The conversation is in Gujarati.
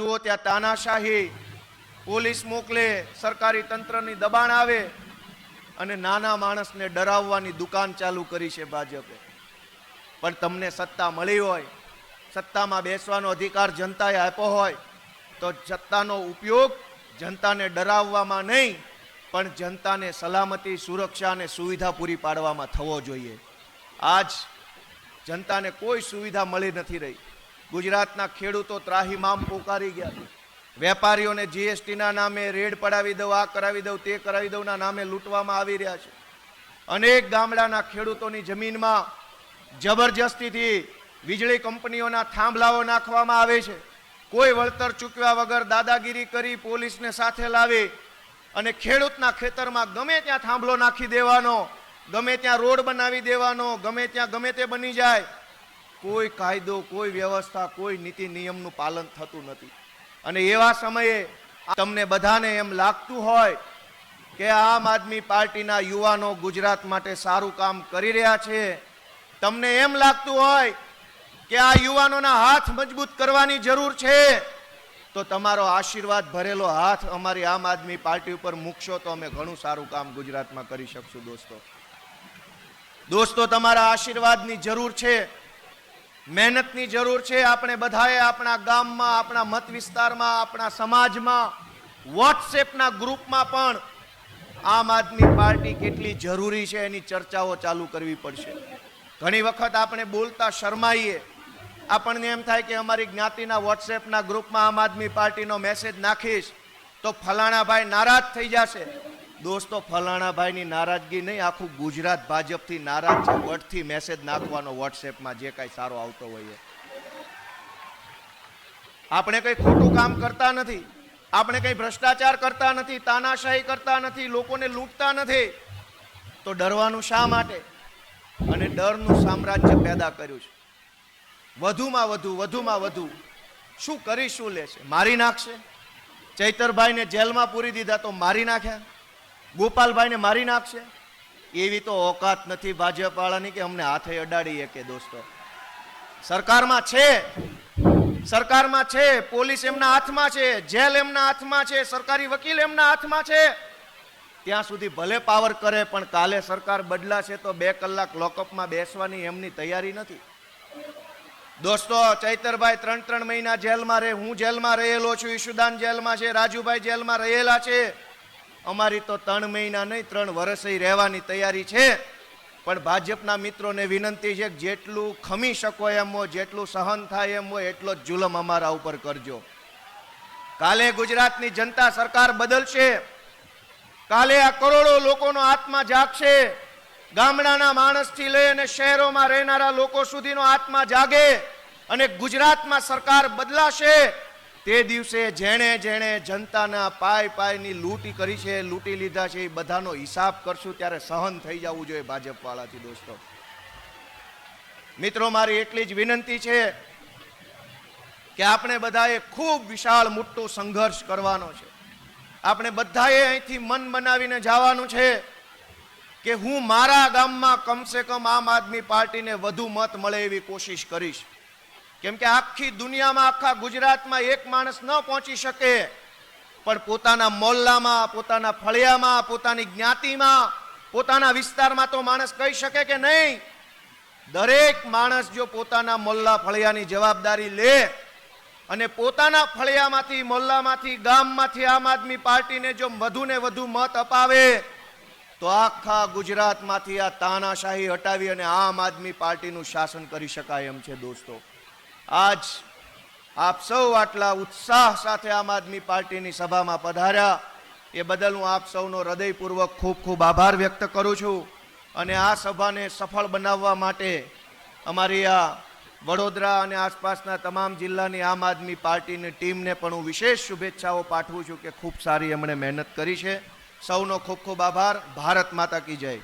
જુઓ ત્યાં તાનાશાહી, પોલીસ મોકલે, સરકારી તંત્રની દબાણ આવે અને નાના માણસને ડરાવવાની દુકાન ચાલુ કરી છે ભાજપે. પણ તમને સત્તા મળી હોય, સત્તામાં બેસવાનો અધિકાર જનતાએ આપ્યો હોય, તો સત્તાનો ઉપયોગ જનતાને ડરાવવામાં નહીં, પણ જનતાને સલામતી, સુરક્ષા અને સુવિધા પૂરી પાડવામાં થવો જોઈએ. આજ જનતાને કોઈ સુવિધા મળી નથી રહી. ગુજરાતના ખેડૂતો ત્રાહીમામ પોકારી ગયા. છે વેપારીઓને જીએસટીના નામે રેડ પડાવી દઉં, આ કરાવી દઉં, તે કરાવી દઉંના નામે લૂંટવામાં આવી રહ્યા છે. અનેક ગામડાના ખેડૂતોની જમીનમાં જબરજસ્તીથી વીજળી કંપનીઓના થાંભલાઓ નાખવામાં આવે છે. કોઈ વળતર ચૂકવ્યા વગર દાદાગીરી કરી પોલીસને સાથે લાવી અને ખેડૂતના ખેતરમાં ગમે ત્યાં થાંભલો નાખી દેવાનો, ગમે ત્યાં રોડ બનાવી દેવાનો, ગમે ત્યાં ગમે તે બની જાય કોઈ કાયદો, કોઈ વ્યવસ્થા, કોઈ નીતિ નિયમનું પાલન થતું નથી. અને એવા સમયે તમને બધાને એમ લાગતું હોય કે આમ આદમી પાર્ટીના યુવાનો ગુજરાત માટે સારું કામ કરી રહ્યા છે, તમને એમ લાગતું હોય કે આ યુવાનોના હાથ મજબૂત કરવાની જરૂર છે, તો તમારો આશીર્વાદ ભરેલો હાથ અમારી આમ આદમી પાર્ટી ઉપર મૂકશો તો અમે ઘણું સારું કામ ગુજરાતમાં કરી શકશું, દોસ્તો. દોસ્તો, તમારા આશીર્વાદની જરૂર છે. મહેનતની જરૂર છે. આપણે બધાએ આપણા ગામમાં, આપણા મત વિસ્તારમાં, આપણા સમાજમાં, વોટ્સએપના ગ્રુપમાં પણ આમ આદમી પાર્ટી કેટલી જરૂરી છે એની ચર્ચાઓ ચાલુ કરવી પડશે. ઘણી વખત આપણે બોલતા શરમાઈએ. આપણને એમ થાય કે અમારી જ્ઞાતિના વોટ્સએપના ગ્રુપમાં આમ આદમી પાર્ટીનો મેસેજ નાખીશ તો ફલાણા ભાઈ નારાજ થઈ જશે. દોસ્તો ફલાણા ભાઈની નારાજગી નહીં, આખું ગુજરાત ભાજપથી નારાજ છે. વટથી મેસેજ નાખવાનો વોટ્સએપમાં જે કાંઈ સારો આવતો હોય આપણે કંઈ ખોટું કામ કરતા નથી. આપણે કંઈ ભ્રષ્ટાચાર કરતા નથી, તાનાશાહી કરતા નથી, લોકોને લૂંટતા નથી. તો ડરવાનું શા માટે? અને ડરનું સામ્રાજ્ય પેદા કર્યું છે. વધુમાં વધુ વધુમાં વધુ. શું કરી, શું લેશે મારી નાખશે? ચૈતરભાઈને જેલમાં પૂરી દીધા તો મારી નાખ્યા? ગોપાલભાઈને મારી નાખશે? એવી તો ઓકાત નથી ભાજપવાળાની કે અમને હાથે અડાડીએ કે દોસ્તો. સરકારમાં છે. સરકારમાં છે. પોલીસ એમના હાથમાં છે. જેલ એમના હાથમાં છે. સરકારી વકીલ એમના હાથમાં છે. ત્યાં સુધી ભલે પાવર કરે, પણ કાલે સરકાર બદલાશે તો બે કલાક લોકઅપમાં બેસવાની એમની તૈયારી નથી. દોસ્તો, ચૈતરભાઈ ત્રણ ત્રણ મહિના જેલમાં રહે. હું જેલમાં રહેલો છું. ઈશુદાન જેલમાં છે. રાજુભાઈ જેલમાં રહેલા છે. અમારી તો ત્રણ મહિના નહીં, ત્રણ વર્ષે રહેવાની તૈયારી છે. પણ ભાજપના મિત્રોને વિનંતી છે કે જેટલું ખમી શકો એમ હોય, જેટલું સહન થાય એમ હોય, એટલો જ જુલમ અમારા ઉપર કરજો. કાલે ગુજરાતની જનતા સરકાર બદલશે. કાલે આ કરોડો લોકોનો આત્મા જાગશે. ગામડાના માણસથી લઈ અને શહેરોમાં રહેનારા લોકો સુધીનો આત્મા જાગે અને ગુજરાતમાં સરકાર બદલાશે. તે દિવસે જેણે જેણે જનતાના પાય પાયની લૂંટી કરી છે, લૂંટી લીધા છે, એ બધાનો હિસાબ કરશું ત્યારે સહન થઈ જવું જોઈએ ભાજપવાળાથી, દોસ્તો. મિત્રો, મારી એટલી જ વિનંતી છે કે આપણે બધાએ ખૂબ વિશાળ મોટો સંઘર્ષ કરવાનો છે. આપણે બધાએ અહીંથી મન બનાવીને જવાનું છે કે હું મારા ગામમાં કમસે કમ આમ આદમી પાર્ટીને વધુ મત મળે એવી કોશિશ કરીશ. કેમ કે આખી દુનિયામાં, આખા ગુજરાતમાં એક માણસ ન પહોંચી શકે. પણ પોતાના મોહલ્લામાં પોતાના ફળિયામાં, પોતાની જ્ઞાતિમાં, પોતાના વિસ્તારમાં તો માણસ કહી શકે કે નહીં. દરેક માણસ જો પોતાના મોલ્લા ફળિયાની જવાબદારી લે અને પોતાના ફળિયામાંથી, મોલ્લામાંથી, ગામમાંથી આમ આદમી પાર્ટીને જો વધુ ને વધુ મત અપાવે, તો આખા ગુજરાતમાંથી આ તાનાશાહી હટાવી અને આમ આદમી પાર્ટીનું શાસન કરી શકાય એમ છે દોસ્તો. આજ આપ સૌ આટલા ઉત્સાહ સાથે આમ આદમી પાર્ટીની સભામાં પધાર્યા. એ બદલ હું આપ સૌનો હૃદયપૂર્વક ખૂબ ખૂબ આભાર વ્યક્ત કરું છું અને આ સભાને સફળ બનાવવા માટે અમારી આ વડોદરા અને આસપાસના તમામ જિલ્લાની આમ આદમી પાર્ટીની ટીમને પણ હું વિશેષ શુભેચ્છાઓ પાઠવું છું કે ખૂબ સારી એમણે મહેનત કરી છે. સૌનો ખૂબ ખૂબ આભાર. ભારત માતા કી જય.